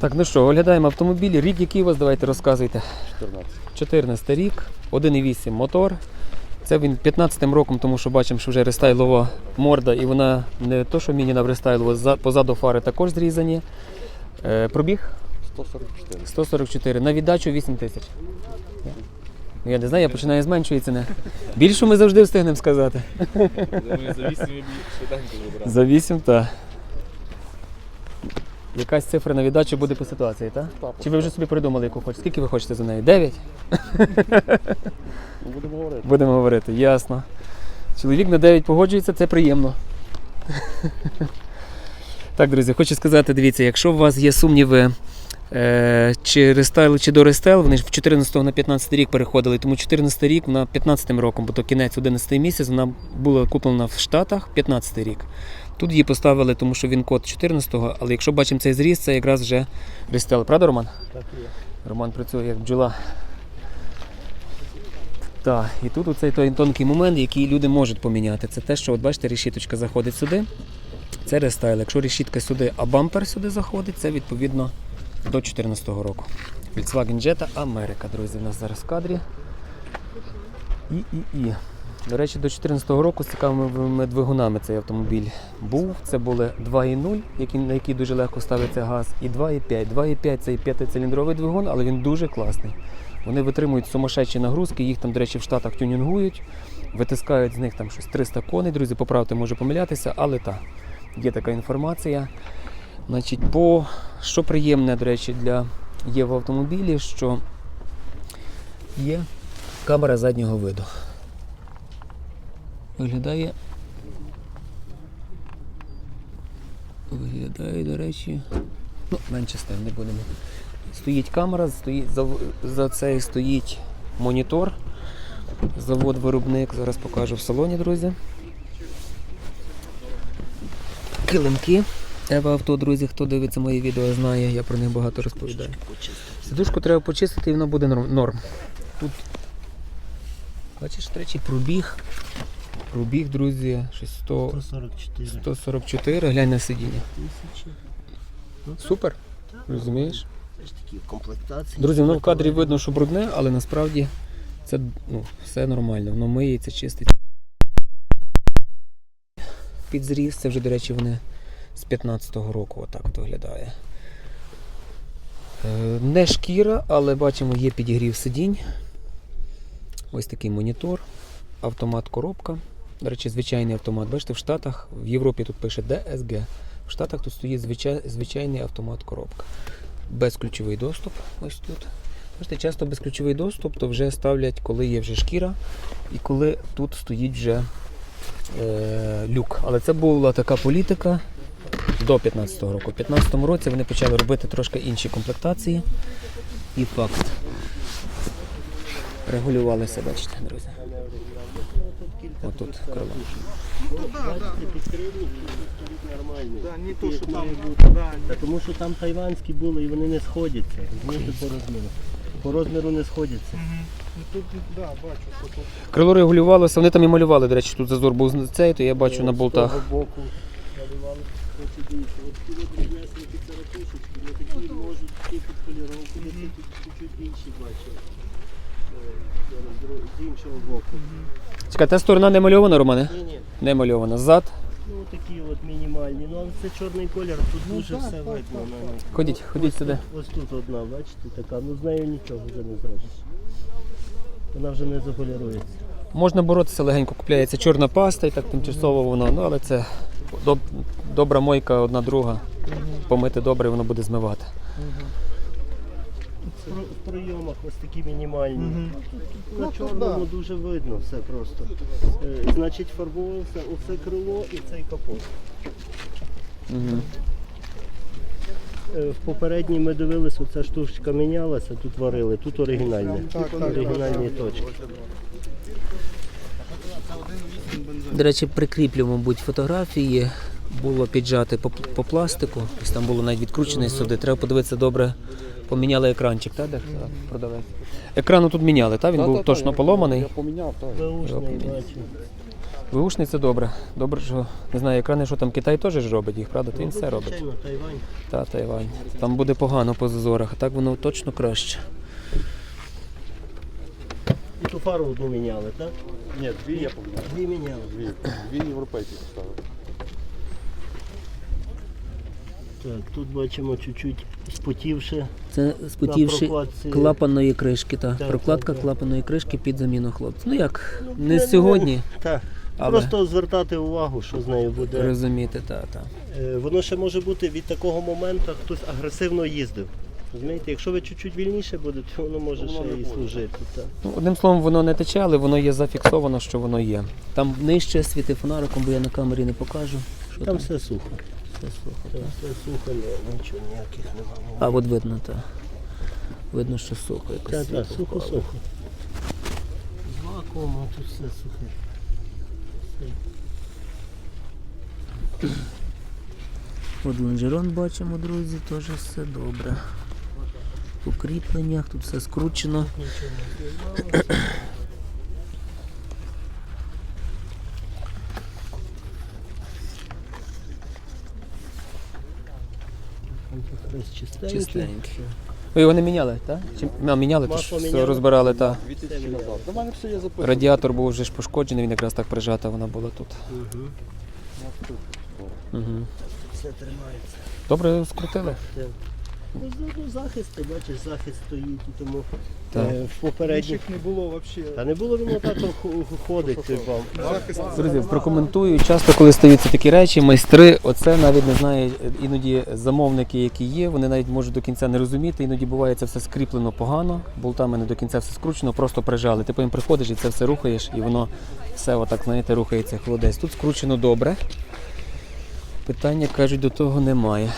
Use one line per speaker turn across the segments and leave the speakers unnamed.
Так, ну що, оглядаємо автомобіль. Рік, який у вас, давайте розказуйте.
14.
14 рік, 1,8 мотор. Це він 15-м роком, тому що бачимо, що вже рестайлова морда, і вона не то, що мініна в рестайлово, позаду фари також зрізані. Е, пробіг
144.
144. На віддачу 8 тисяч. Ну, Я не знаю, я починаю з меншої ціни. Більшу ми завжди встигнемо сказати.
За 8 швиденько забрали.
За 8, так. Якась цифра на віддачу буде по ситуації, так?
Так,
Чи ви вже собі придумали, яку хочете? Скільки ви хочете за неї? 9?
Ну, будемо говорити.
Будемо говорити, ясно. Чоловік на 9 погоджується, це приємно. Так, друзі, хочу сказати, дивіться, якщо у вас є сумніви, е, чи рестайл, чи до рестайл, вони ж в 14 на 15 рік переходили, тому 14 рік на 15 роком, бо то кінець 11 місяць, вона була куплена в Штатах 15 рік. Тут її поставили, тому що він код 14-го, але якщо бачимо цей зріз, це якраз вже рестайл. Правда, Роман?
Так є.
Роман працює як бджола. Так, і тут оцей той тонкий момент, який люди можуть поміняти. Це те, що от бачите, решіточка заходить сюди. Це рестайл. Якщо решітка сюди, а бампер сюди заходить, це відповідно до 2014 року. Volkswagen Jetta Америка, друзі, у нас зараз в кадрі. І, і, і. До речі, до 2014 року з цікавими двигунами цей автомобіль був. Це були 2.0, на який дуже легко ставиться газ, і 2.5. 2.5 це п'ятициліндровий двигун, але він дуже класний. Вони витримують сумасшедші нагрузки, їх там, до речі, в Штатах тюнінгують, витискають з них там щось 300 коней, друзі, поправте, можу помилятися, але так, є така інформація. Значить, по що приємне, до речі, для є в автомобілі, що є камера заднього виду. Виглядає. Виглядає, до речі. Ну, менше став, не будемо. Стоїть камера, стоїть, за, за цей стоїть монітор. Завод-виробник. Зараз покажу в салоні, друзі. Килимки. Ева авто, друзі, хто дивиться мої відео, знає, я про них багато розповідаю. Сидушку треба почистити і воно буде норм. Тут, бачиш, третій пробіг. Пробіг, друзі, щось 100,
144
144, глянь на сидіння.
тисячі.
Супер, розумієш?
Це ж такі комплектації.
Друзі, воно в кадрі видно, що брудне, але насправді це ну, все нормально. Воно миється, чистить. Підзріз, це вже, до речі, вони з 15-го року отак от виглядає. Е, Не шкіра, але бачимо, є підігрів сидінь. Ось такий монітор, автомат коробка. До речі, звичайний автомат. Бачите, в Штатах, в Європі тут пише DSG. В Штатах тут стоїть звичай- звичайний автомат коробка безключовий доступ. Ось тут. Бачите, часто безключовий доступ, то вже ставлять, коли є вже шкіра, і коли тут стоїть вже е, люк. Але це була така політика до 15-го року. У 15-му році вони почали робити трошки інші комплектації. І факт. Регулювалися, бачите, друзі. Отут крило.
Підкрили, нормальні.
Да, не то, що там,
Та тому що там тайванські були і вони не сходяться. Розумієте, по розміру. По розміру не сходяться.
ну, тут, да, бачу, що тут.
Крило регулювалося, вони там і малювали, до речі, тут зазор був з цей, то я бачу на
З
болтах.
того боку малювали трохи більше. От ті от дрібнесенькі царапушечки, вони такі можуть ті під поліровку, вони тут чуть-чуть більші бачили. З іншого боку.
Чекай, та сторона не мальована, Романе?
Ні, ні.
Не мальована. Зад.
Ну такі от мінімальні. Ну але це чорний колір, тут
Ну,
дуже
так,
все
так,
видно.
так,
на
так.
Ходіть, ходіть
Ось
сюди.
тут- Ось тут одна, бачите, така. Ну з нею нічого вже не зробиш. Вона вже не заполірується.
Можна боротися легенько, купляється чорна паста і так тимчасово воно, ну але це доб- добра мойка, одна друга. Помити добре, воно буде змивати.
Прийомах ось такі мінімальні.
Мгм.
На
Ну,
чорному дуже видно все просто. Е, Значить, фарбувався оце крило і цей капот.
Угу.
Е, В попередній ми дивилися, оця штучка мінялася, тут варили, тут
так,
Оригінальні точки.
До речі, прикріплю, мабуть, фотографії. Було піджати по, по пластику, ось там було навіть відкручене сюди. Треба подивитися добре. Поміняли екранчик, так? Де продавець? Екрану тут міняли, так? Він був точно поломаний.
Я поміняв, так.
Вигушний це добре. Добре, що не знаю, екрани, що там Китай теж ж робить їх, правда? То він
Ну,
все робить.
Тайвань.
Та Тайвань. Там буде погано по зазорах, а так воно точно краще.
І ту фару одну міняли, так?
Ні, дві я поміняв.
Дві міняли.
Дві, дві європейські поставив.
Так, тут бачимо чуть-чуть спотівше.
Це спотівши клапанної кришки, та
Так,
прокладка
так, так.
клапаної кришки під заміну хлопців. Ну як,
Ну,
не
не-
сьогодні,
Так.
але
Просто звертати увагу, що з нею буде.
розуміти, та, та.
Е, Воно ще може бути від такого моменту, хтось агресивно їздив. Розумієте, якщо ви чуть-чуть вільніше будете, воно може
Воно
ще і служити. Так.
Ну, одним словом, воно не тече, але воно є зафіксовано, що воно є. Там нижче світи фонариком, бо я на камері не покажу. Що
Там все сухо.
Все сухо.
Там все сухо, ні- нічого ніяких немає.
А от видно, та. Видно, що сухо. Якось
Так, так,
світло
сухо,
впало.
сухо. З вакуумом тут все сухе.
От лонжерон бачимо, друзі, теж все добре. По кріпленнях, тут все скручено.
Нічого не знімалося. Чистенький.
Чистенький. Ви його не міняли, так? Чи а, міняли, то ж все розбирали, так.
До мене все є записано.
Радіатор був вже ж пошкоджений, він якраз так прижата вона була тут. Угу.
Все тримається.
Добре скрутили.
Ну, захист, ти бачиш, захист стоїть, і тому
Так.
е, в попередніх.
Інших не було взагалі.
Та не було він отак ходить вам.
Захист.
Друзі, прокоментую. Часто, коли стаються такі речі, майстри, оце навіть не знає, іноді замовники, які є, вони навіть можуть до кінця не розуміти. Іноді буває це все скріплено погано, болтами не до кінця все скручено, просто прижали. Ти потім приходиш і це все рухаєш, і воно все отак, знаєте, рухається холодець. Тут скручено добре. Питання, кажуть, до того немає.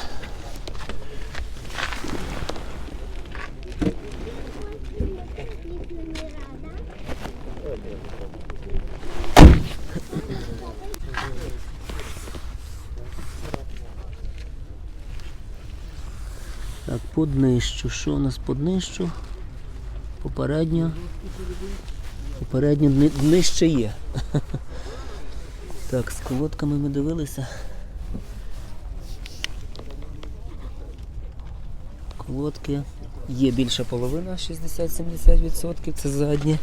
Поднищу. Що у нас поднищу? Попередньо. Попередньо дни- нижче є. Так, з колодками ми дивилися. Колодки. Є більша половина, 60-70%, це задні.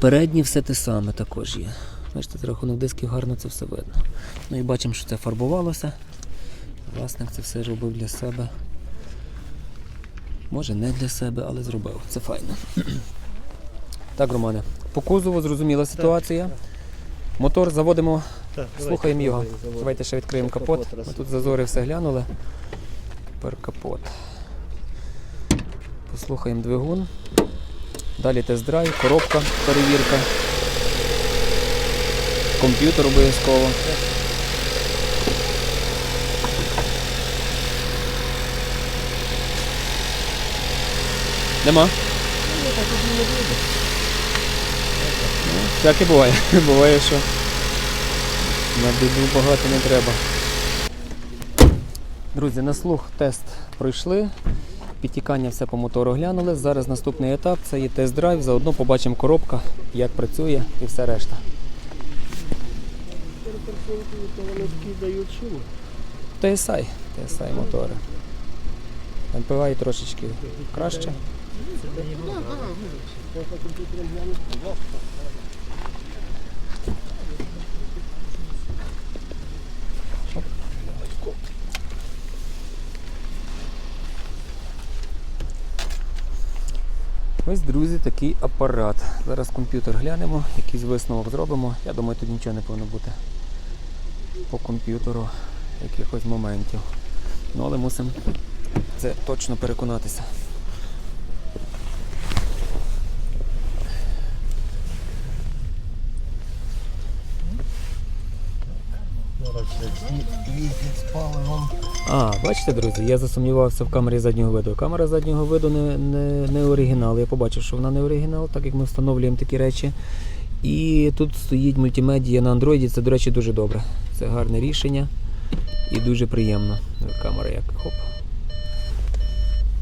Передні все те саме також є. Бачите, за рахунок дисків гарно це все видно. Ну і бачимо, що це фарбувалося. Власник це все робив для себе. Може не для себе, але зробив. Це файно. Так, Романе. По кузову зрозуміла ситуація. Мотор заводимо,
Так, давайте
слухаємо його.
заводимо.
Давайте ще відкриємо капот.
капот.
Ми тут зазори все глянули. Тепер капот. Послухаємо двигун. Далі тест-драйв, коробка, перевірка. Комп'ютер обов'язково. Нема? Ну, всяке буває. Буває, що на біду багато не треба. Друзі, на слух тест пройшли. Підтікання все по мотору глянули. Зараз наступний етап це є тест-драйв. Заодно побачимо коробка, як працює і все решта. TSI, TSI мотори. MPI трошечки краще. Ось, друзі, такий апарат. Зараз комп'ютер глянемо, якийсь висновок зробимо. Я думаю, тут нічого не повинно бути по комп'ютеру якихось моментів. Ну, але мусимо це точно переконатися. А, бачите, друзі, я засумнівався в камері заднього виду. Камера заднього виду не, не, не оригінал. Я побачив, що вона не оригінал, так як ми встановлюємо такі речі. І тут стоїть мультимедія на андроїді. Це, до речі, дуже добре. Це гарне рішення і дуже приємно. Камера як хоп.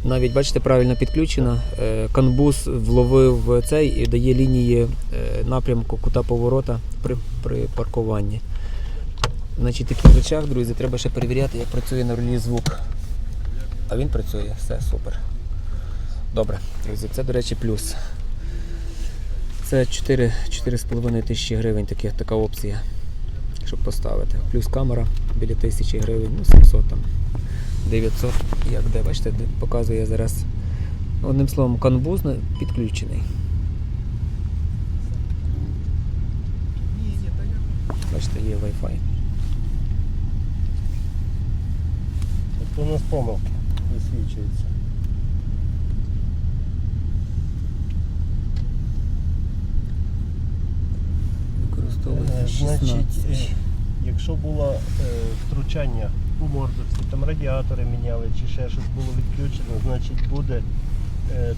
Навіть бачите, правильно підключена. Е, Канбус вловив цей і дає лінії е, напрямку кута поворота при, при паркуванні. Значить, таких речах, друзі, треба ще перевіряти, як працює на рулі звук. А він працює, все супер. Добре, друзі, це, до речі, плюс. Це 4 4,5 тисячі гривень такі, така опція, щоб поставити. Плюс камера біля тисячі гривень, ну 700 там. 900, як де, бачите, показує зараз. Одним словом, канбуз підключений. Бачите, є Wi-Fi.
Тобто у нас помилки висвічуються.
Використовується
Е,
16.
Значить, е, якщо було е, втручання у мордовці, там радіатори міняли чи ще щось було відключено, значить буде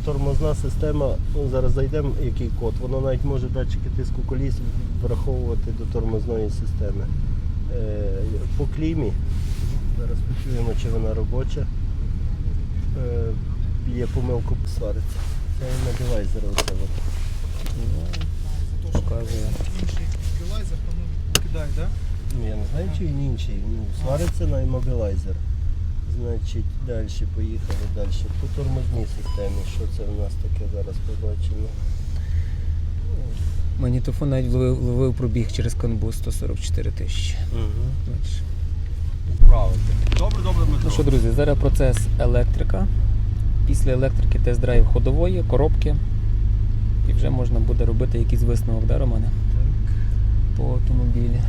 тормозна система. Ну, зараз зайдемо, який код. Воно навіть може датчики тиску коліс враховувати до тормозної системи. По клімі, зараз чи вона робоча. Е, є помилка свариться. Це на девайзера оце от.
Показує.
Інший стабілайзер, тому кидай, так?
Ну, я не знаю, чи він інший. Ну, свариться на іммобілайзер. Значить, далі поїхали далі. По тормозній системі. Що це в нас таке зараз побачимо?
Магнітофон навіть вловив, вловив пробіг через канбуз 144 тисячі.
Угу.
Бачиш.
Добре, добре, Дмитро.
Ну що, друзі, зараз процес електрика. Після електрики тест-драйв ходової, коробки. І вже можна буде робити якийсь висновок, да, Романе? По автомобілі.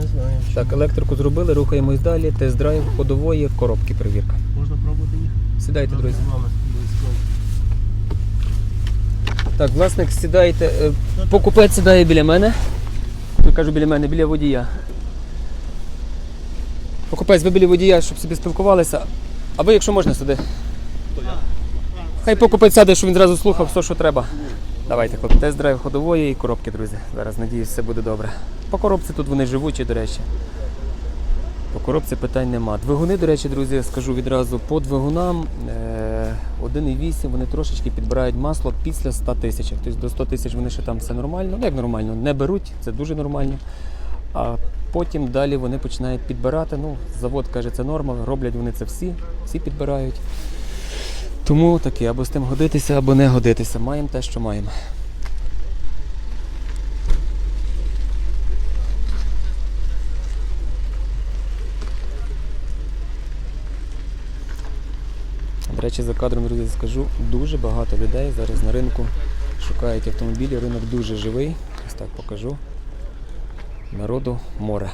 Не знаю. Що.
Так, електрику зробили, рухаємось далі. Тест-драйв ходової, коробки перевірка.
Можна пробувати їх?
Сідайте, друзі.
З вами обов'язково.
Так, власник, сідайте. е, Покупець сідає біля мене. Я кажу біля мене, біля водія. Покупець, ви біля водія, щоб собі спілкувалися. А ви, якщо можна, сюди. Хай покупець сяде, щоб він зразу слухав все, що треба. Давайте, хлопці, тест-драйв ходової і коробки, друзі. Зараз надіюсь, все буде добре. По коробці тут вони живучі, до речі. По коробці питань нема. Двигуни, до речі, друзі, скажу відразу, по двигунам е, 1,8 вони трошечки підбирають масло після 100 тисяч. Тобто до 100 тисяч вони ще там все нормально. Ну як нормально, не беруть, це дуже нормально. А потім далі вони починають підбирати. Ну, завод каже, це норма, роблять вони це всі, всі підбирають. Тому таке, або з тим годитися, або не годитися. Маємо те, що маємо. Речі, за кадром, друзі, скажу, дуже багато людей зараз на ринку шукають автомобілі. Ринок дуже живий. Ось так покажу. Народу море.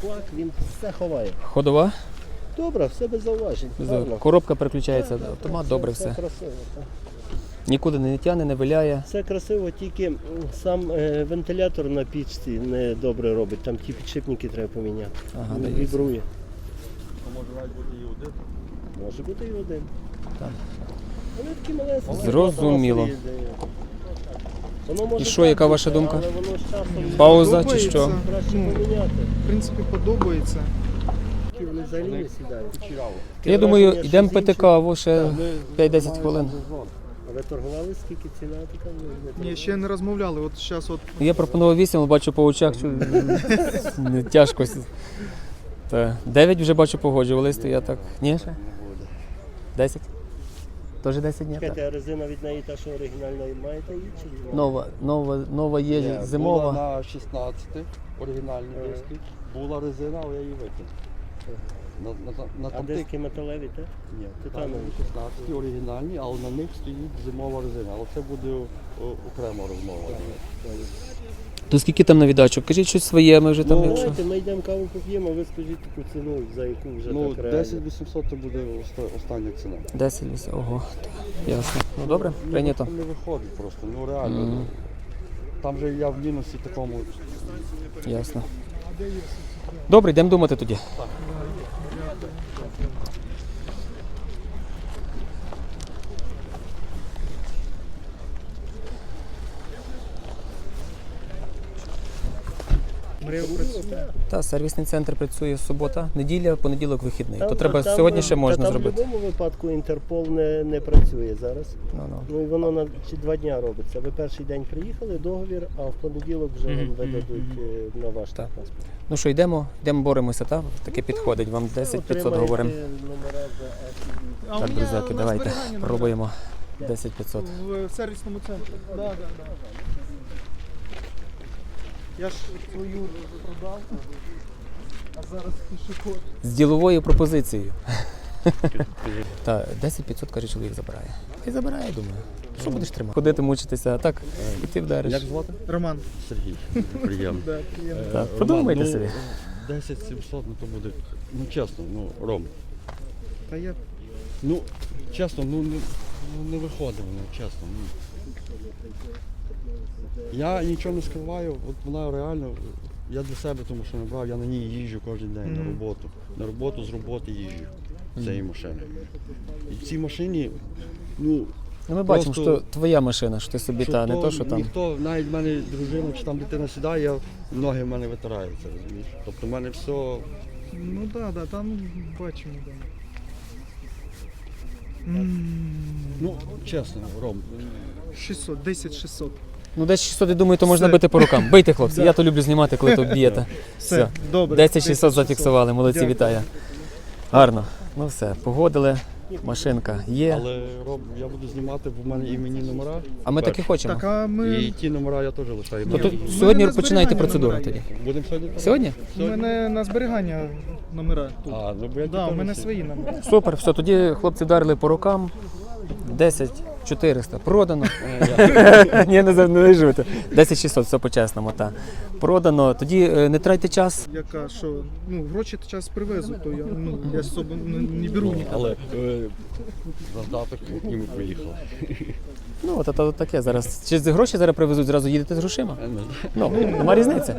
Флаг, він все ховає.
Ходова,
Добре, все без зауважень. Гарно.
коробка переключається,
Так, так,
автомат,
так,
добре
все красиво. так.
Нікуди не тягне, не виляє.
Все красиво, тільки м, сам е, вентилятор на пічці не добре робить. Там ті підшипники треба поміняти.
Ага,
Він
дивіться.
вібрує.
А може навіть бути і один.
Може бути і один.
Так.
Вони такі малесенькі.
Зрозуміло.
Воно може
І що,
так
яка ваша думка?
Але воно з часом
Пауза чи
Подобається.
що?
краще
Ну,
поміняти.
В принципі, подобається.
Такі Вони взагалі не сідають.
Я думаю, йдемо пити каву ще 5-10 хвилин.
А ви торгували? Скільки ціна така? Ну, не
Ні, ще не розмовляли. От зараз от
Я пропонував 8, але бачу по очах, що тяжко. Та 9 вже бачу погоджувались, то я так. Ні, ще?
Не
10? Теж 10 днів?
Чекайте, а резина від неї та, що оригінальна, маєте її чи ні?
Нова, нова, нова є
Ні,
зимова.
Була на 16 оригінальні
Ага.
диски. Була резина, але я її викинув. На, на, на, на
А
тамтих
диски металеві, так?
ні,
титанові?
титанові 16 оригінальні, але на них стоїть зимова резина. Але це буде о, окрема розмова.
То скільки там на віддачу? Кажіть щось своє, ми вже там,
Ну,
якщо.
Давайте ми йдемо каву поп'ємо, а ви скажіть таку ціну, за яку вже
Ну,
так реально.
10 800 це буде оста- остання ціна.
10 вісім. Ого. так, Ясно. Ну добре, прийнято.
Не виходить просто, ну реально.
Мгм.
Там же я в мінусі такому.
Ясно. Добре, йдемо думати тоді.
Мрія працює.
Та сервісний центр працює субота, неділя, понеділок, вихідний. То треба
там-
сьогодні ще
та там
зробити.
в будь-якому випадку Інтерпол не, не працює зараз.
Ну, ну.
Ну і воно на чи два дня робиться. Ви перший день приїхали, договір, а в понеділок вже вам
Мгм,
видадуть е, на ваш
Так.
паспорт.
ну що, йдемо, йдемо, боремося, так? Таке підходить. Вам 10 500 говоримо. Так, друзяки, давайте пробуємо 10 500.
В в сервісному центрі. Да, да, да. Я ж свою продав, а зараз пішоход.
З діловою пропозицією. Та 10 500, каже, чоловік забирає. І забирає, думаю. Що будеш тримати? Ходити, мучитися, а так і ти вдариш.
Як звати?
Роман,
Сергій. Приємно.
да, приємно.
Так,
Е,
подумайте
Роман,
собі.
10 700, ну то буде. Ну чесно, ну Ром.
Та я
Ну, чесно, ну не, ну, не виходить воно, чесно. Ну. Я нічого не скриваю, от вона реально, я для себе, тому що не брав, я на ній їжджу кожен день на роботу. На роботу з роботи їжджу цієї машини. І в цій машині, ну,
Ну, ми бачимо,
просто-
що твоя машина, що ти собі та, не то, що там.
Ніхто, навіть в мене дружина чи там дитина сідає, я, ноги в мене витираються, розумієш? Тобто в мене все.
Ну да, да, там бачимо, да. М,
Ну, чесно, Ром,
600, 10 600.
Ну, десь 600, я думаю, то можна
Все.
бити по рукам. Бийте, хлопці.
Да.
Я то люблю знімати, коли то б'єте.
Все,
Все.
добре.
10 600 зафіксували, молодці,
Дякую.
вітаю. Гарно. Ну все, погодили, машинка є.
але Ром, я буду знімати, бо в мене іменні номера.
А ми так і хочемо.
Так, а
І
ми.
ті номера я теж лишаю.
То тут
ми
сьогодні
на
починайте
зберігання
процедуру тоді.
Будемо сьогодні?
Сьогодні?
У мене на зберігання номера тут.
А, ну бо я
да, у мене свої номери.
Супер, все, тоді хлопці вдарили по рукам. 10 400 продано. Ні, не за- 10 600, все по-чесному, так. Продано. Тоді е, не трайте час.
Яка що, ну, гроші час привезу, то я, ну, я з собою не, не беру ніколи.
Але е, завдаток і ми поїхали.
Ну, от, от, от таке зараз. Чи гроші зараз привезуть, зразу їдете з грошима? Ну, нема різниці.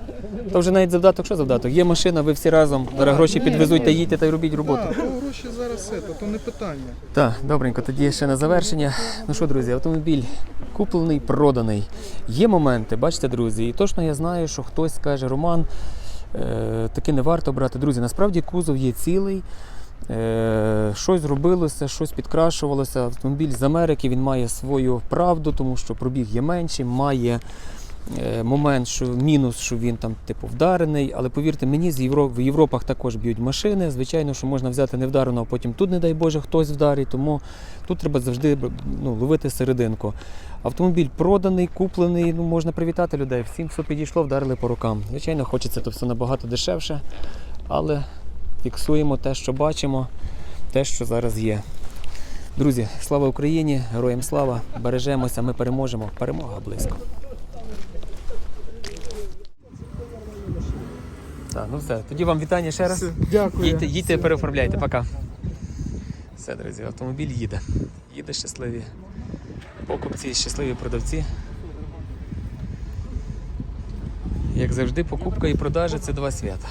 То вже навіть завдаток, що завдаток? Є машина, ви всі разом, зараз гроші підвезуть та їдьте та й робіть роботу.
Так, гроші зараз це, то не питання.
Так, добренько, тоді ще на завершення. Ну що, друзі, автомобіль куплений, проданий. Є моменти, бачите, друзі, і точно я знаю, що хтось каже, Роман, е, таки не варто брати. Друзі, насправді кузов є цілий. Е, щось зробилося, щось підкрашувалося. Автомобіль з Америки він має свою правду, тому що пробіг є менший, має момент, що мінус, що він там типу вдарений. Але повірте мені, з Євро... в Європах також б'ють машини. Звичайно, що можна взяти невдареного, а потім тут, не дай Боже, хтось вдарить. Тому тут треба завжди ну, ловити серединку. Автомобіль проданий, куплений. Ну можна привітати людей. Всім, хто підійшло, вдарили по рукам. Звичайно, хочеться то все набагато дешевше, але фіксуємо те, що бачимо, те, що зараз є. Друзі, слава Україні! Героям слава! Бережемося, ми переможемо. Перемога близько. Так, ну все. Тоді вам вітання ще раз.
Все, дякую.
Їдьте, їдьте, переоформляйте. Пока. Все, друзі, автомобіль їде. Їде щасливі покупці, щасливі продавці. Як завжди, покупка і продажа це два свята.